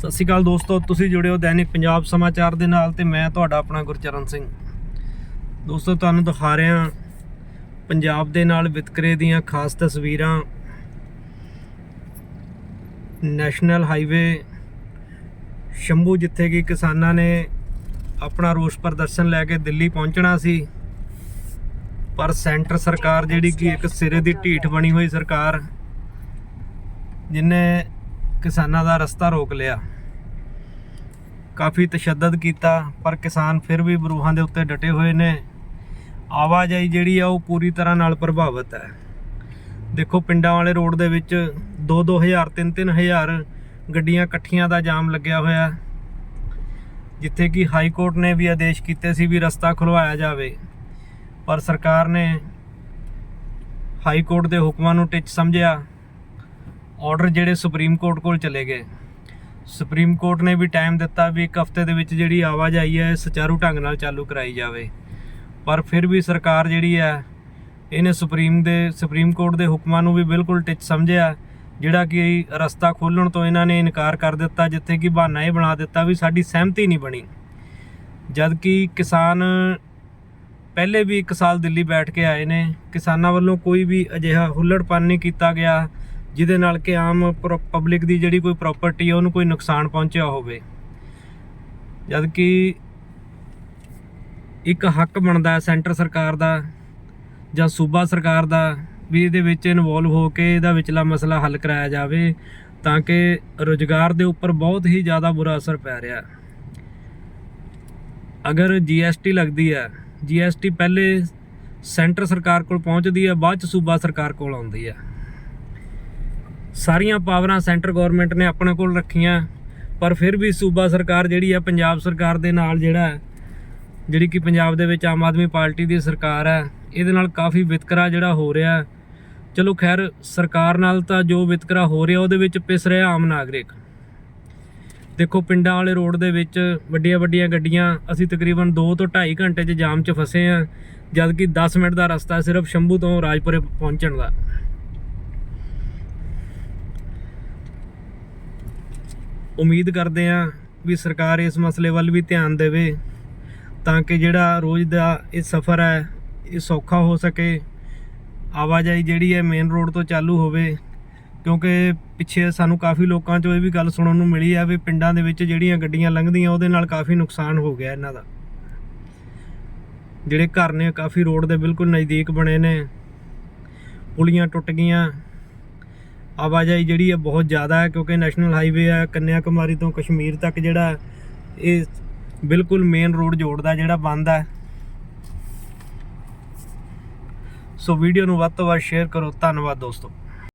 ਸਤਿ ਸ਼੍ਰੀ ਅਕਾਲ ਦੋਸਤੋ, ਤੁਸੀਂ ਜੁੜਿਓ ਦੈਨਿਕ ਪੰਜਾਬ ਸਮਾਚਾਰ ਦੇ ਨਾਲ ਤੇ ਮੈਂ ਤੁਹਾਡਾ ਆਪਣਾ ਗੁਰਚਰਨ ਸਿੰਘ। ਦੋਸਤੋ, ਤੁਹਾਨੂੰ ਦਿਖਾ ਰਿਹਾ ਪੰਜਾਬ ਦੇ ਨਾਲ ਵਿਤਕਰੇ ਦੀਆਂ ਖਾਸ ਤਸਵੀਰਾਂ। ਨੈਸ਼ਨਲ ਹਾਈਵੇ ਸ਼ੰਭੂ, ਜਿੱਥੇ ਕਿ ਕਿਸਾਨਾਂ ਨੇ ਆਪਣਾ ਰੋਸ ਪ੍ਰਦਰਸ਼ਨ ਲੈ ਕੇ ਦਿੱਲੀ ਪਹੁੰਚਣਾ ਸੀ। ਪਰ ਸੈਂਟਰ ਸਰਕਾਰ ਜਿਹੜੀ ਕਿ ਇੱਕ ਸਿਰੇ ਦੀ ਢੀਠ ਬਣੀ ਹੋਈ ਸਰਕਾਰ, ਜਿਨੇ ਕਿਸਾਨਾਂ ਦਾ ਰਸਤਾ ਰੋਕ ਲਿਆ। ਕਾਫੀ ਤਸ਼ੱਦਦ ਕੀਤਾ, ਪਰ ਕਿਸਾਨ ਫਿਰ ਵੀ ਬਰੂਹਾਂ ਦੇ ਉੱਤੇ ਡਟੇ ਹੋਏ ਨੇ। ਆਵਾਜਾਈ ਜਿਹੜੀ ਆ, ਉਹ ਪੂਰੀ ਤਰ੍ਹਾਂ ਨਾਲ ਪ੍ਰਭਾਵਿਤ ਹੈ। ਦੇਖੋ, ਪਿੰਡਾਂ ਵਾਲੇ ਰੋਡ ਦੇ ਵਿੱਚ 2-2000 3-3000 ਗੱਡੀਆਂ ਇਕੱਠੀਆਂ ਦਾ ਜਾਮ ਲੱਗਿਆ ਹੋਇਆ। ਜਿੱਥੇ ਕਿ ਹਾਈ ਕੋਰਟ ਨੇ ਵੀ ਆਦੇਸ਼ ਕੀਤੇ ਸੀ ਵੀ ਰਸਤਾ ਖੁਲਵਾਇਆ ਜਾਵੇ। ਪਰ ਸਰਕਾਰ ਨੇ ਹਾਈ ਕੋਰਟ ਦੇ ਹੁਕਮਾਂ ਨੂੰ ਟਿੱਚ ਸਮਝਿਆ। ਆਰਡਰ ਜਿਹੜੇ ਸੁਪਰੀਮ ਕੋਰਟ ਕੋਲ ਚਲੇ ਗਏ। ਸੁਪਰੀਮ ਕੋਰਟ ਨੇ ਵੀ ਟਾਈਮ ਦਿੱਤਾ ਵੀ ਇੱਕ ਹਫ਼ਤੇ ਦੇ ਵਿੱਚ ਜਿਹੜੀ ਆਵਾਜਾਈ ਹੈ, ਇਹ ਸੁਚਾਰੂ ਢੰਗ ਨਾਲ ਚਾਲੂ ਕਰਾਈ ਜਾਵੇ। ਪਰ ਫਿਰ ਵੀ ਸਰਕਾਰ ਜਿਹੜੀ ਹੈ, ਇਹਨੇ ਸੁਪਰੀਮ ਦੇ ਸੁਪਰੀਮ ਕੋਰਟ ਦੇ ਹੁਕਮਾਂ ਨੂੰ ਵੀ ਬਿਲਕੁਲ ਟਿੱਚ ਸਮਝਿਆ, ਜਿਹੜਾ ਕਿ ਰਸਤਾ ਖੋਲਣ ਤੋਂ ਇਹਨਾਂ ਨੇ ਇਨਕਾਰ ਕਰ ਦਿੱਤਾ, ਜਿੱਥੇ ਕਿ ਬਹਾਨਾ ਇਹ ਬਣਾ ਦਿੱਤਾ ਵੀ ਸਾਡੀ ਸਹਿਮਤੀ ਨਹੀਂ ਬਣੀ। ਜਦ ਕਿ ਕਿਸਾਨ ਪਹਿਲੇ ਵੀ 1 ਸਾਲ ਦਿੱਲੀ ਬੈਠ ਕੇ ਆਏ ਨੇ, ਕਿਸਾਨਾਂ ਵੱਲੋਂ ਕੋਈ ਵੀ ਅਜਿਹਾ ਹੁੱਲੜਪਨ ਨਹੀਂ ਕੀਤਾ ਗਿਆ। ਜਿਹਦੇ ਨਾਲ ਕਿ ਆਮ ਪਬਲਿਕ ਦੀ ਜਿਹੜੀ ਕੋਈ ਪ੍ਰਾਪਰਟੀ ਹੈ ਉਹਨੂੰ ਕੋਈ ਨੁਕਸਾਨ ਪਹੁੰਚਿਆ ਹੋਵੇ। ਜਦ ਕਿ ਇੱਕ ਹੱਕ ਬਣਦਾ ਸੈਂਟਰ ਸਰਕਾਰ ਦਾ ਜਾਂ ਸੂਬਾ ਸਰਕਾਰ ਦਾ ਵੀ ਇਹਦੇ ਵਿੱਚ ਇਨਵੋਲਵ ਹੋ ਕੇ ਇਹਦਾ ਵਿਚਲਾ ਮਸਲਾ ਹੱਲ ਕਰਾਇਆ ਜਾਵੇ, ਤਾਂ ਕਿ ਰੋਜ਼ਗਾਰ ਦੇ ਉੱਪਰ ਬਹੁਤ ਹੀ ਜ਼ਿਆਦਾ ਬੁਰਾ ਅਸਰ ਪੈ ਰਿਹਾ। ਅਗਰ ਜੀਐਸਟੀ ਲੱਗਦੀ ਹੈ ਜੀਐਸਟੀ ਪਹਿਲੇ ਸੈਂਟਰ ਸਰਕਾਰ ਕੋਲ ਪਹੁੰਚਦੀ ਹੈ, ਬਾਅਦ ਚ ਸੂਬਾ ਸਰਕਾਰ ਕੋਲ ਆਉਂਦੀ ਹੈ। ਸਾਰੀਆਂ ਪਾਵਰਾਂ ਸੈਂਟਰ ਗਵਰਨਮੈਂਟ ਨੇ ਆਪਣੇ ਕੋਲ ਰੱਖੀਆਂ, ਪਰ ਫਿਰ ਵੀ ਸੂਬਾ ਸਰਕਾਰ ਜਿਹੜੀ ਹੈ ਪੰਜਾਬ ਸਰਕਾਰ ਦੇ ਨਾਲ ਜਿਹੜਾ ਜਿਹੜੀ ਕਿ ਪੰਜਾਬ ਦੇ ਵਿੱਚ ਆਮ ਆਦਮੀ ਪਾਰਟੀ ਦੀ ਸਰਕਾਰ ਹੈ, ਇਹਦੇ ਨਾਲ ਕਾਫੀ ਵਿਤਕਰਾ ਜਿਹੜਾ ਹੋ ਰਿਹਾ ਚਲੋ ਖੈਰ, ਸਰਕਾਰ ਨਾਲ ਤਾਂ ਜੋ ਵਿਤਕਰਾ ਹੋ ਰਿਹਾ, ਉਹਦੇ ਵਿੱਚ ਪਿਸ ਰਿਹਾ ਆਮ ਨਾਗਰਿਕ। ਦੇਖੋ, ਪਿੰਡਾਂ ਵਾਲੇ ਰੋਡ ਦੇ ਵਿੱਚ ਵੱਡੀਆਂ ਵੱਡੀਆਂ ਗੱਡੀਆਂ, ਅਸੀਂ ਤਕਰੀਬਨ 2 ਤੋਂ 2.5 ਘੰਟੇ 'ਚ ਜਾਮ 'ਚ ਫਸੇ ਆ ਜਦ ਕਿ 10 ਮਿੰਟ ਦਾ ਰਸਤਾ ਸਿਰਫ ਸ਼ੰਭੂ ਤੋਂ ਰਾਜਪੁਰੇ ਪਹੁੰਚਣ ਦਾ। ਉਮੀਦ ਕਰਦੇ ਆ ਵੀ ਸਰਕਾਰ ਇਸ ਮਸਲੇ ਵੱਲ ਵੀ ਧਿਆਨ ਦੇਵੇ ਤਾਂ ਕਿ ਜਿਹੜਾ ਰੋਜ਼ ਦਾ ਇਹ ਸਫ਼ਰ ਹੈ, ਇਹ ਸੌਖਾ ਹੋ ਸਕੇ। ਆਵਾਜਾਈ ਜਿਹੜੀ ਹੈ ਮੇਨ ਰੋਡ ਤੋਂ ਚਾਲੂ ਹੋਵੇ, ਕਿਉਂਕਿ ਪਿੱਛੇ ਸਾਨੂੰ ਕਾਫੀ ਲੋਕਾਂ ਚੋਂ ਇਹ ਵੀ ਗੱਲ ਸੁਣਨ ਨੂੰ ਮਿਲੀ ਆ ਵੀ ਪਿੰਡਾਂ ਦੇ ਵਿੱਚ ਜਿਹੜੀਆਂ ਗੱਡੀਆਂ ਲੰਘਦੀਆਂ, ਉਹਦੇ ਨਾਲ ਕਾਫੀ ਨੁਕਸਾਨ ਹੋ ਗਿਆ ਇਹਨਾਂ ਦਾ। ਜਿਹੜੇ ਘਰ ਨੇ, ਕਾਫੀ ਰੋਡ ਦੇ ਬਿਲਕੁਲ ਨਜ਼ਦੀਕ ਬਣੇ ਨੇ। ਪੁਲੀਆਂ ਟੁੱਟ ਗਈਆਂ। ਆਵਾਜਾਈ ਜਿਹੜੀ ਹੈ ਬਹੁਤ ਜ਼ਿਆਦਾ ਹੈ, ਕਿਉਂਕਿ ਨੈਸ਼ਨਲ ਹਾਈਵੇ ਹੈ ਕੰਨਿਆ ਕੁਮਾਰੀ ਤੋਂ ਕਸ਼ਮੀਰ ਤੱਕ ਜਿਹੜਾ ਇਹ ਬਿਲਕੁਲ ਮੇਨ ਰੋਡ ਜੋੜਦਾ ਜਿਹੜਾ ਬੰਦ ਹੈ। ਸੋ ਵੀਡੀਓ ਨੂੰ ਵੱਧ ਤੋਂ ਵੱਧ ਸ਼ੇਅਰ ਕਰੋ। ਧੰਨਵਾਦ ਦੋਸਤੋ।